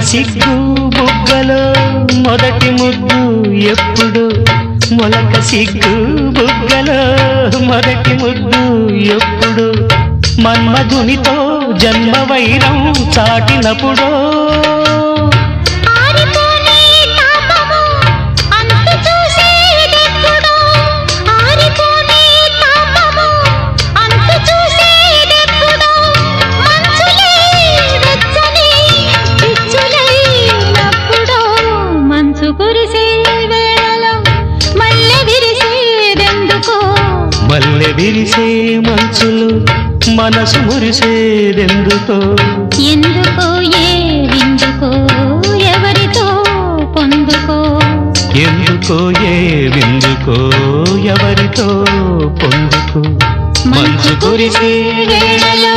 సిగ్గు బుగ్గలో మొదటి ముగ్గు ఎప్పుడు? మొలక సిగ్గు బుగ్గలో మొదటి ముగ్గు ఎప్పుడు? మన్మధునితో జన్మ వైరం చాటినప్పుడో మల్లె విరిసే మంచులు మనసు మురిసేదెందుకో? ఎందుకో ఏ విందుకో ఎవరితో పొందుకో? ఎందుకో ఏ విందుకో ఎవరితో పొందుకో? మంచు కురిసే వేళలో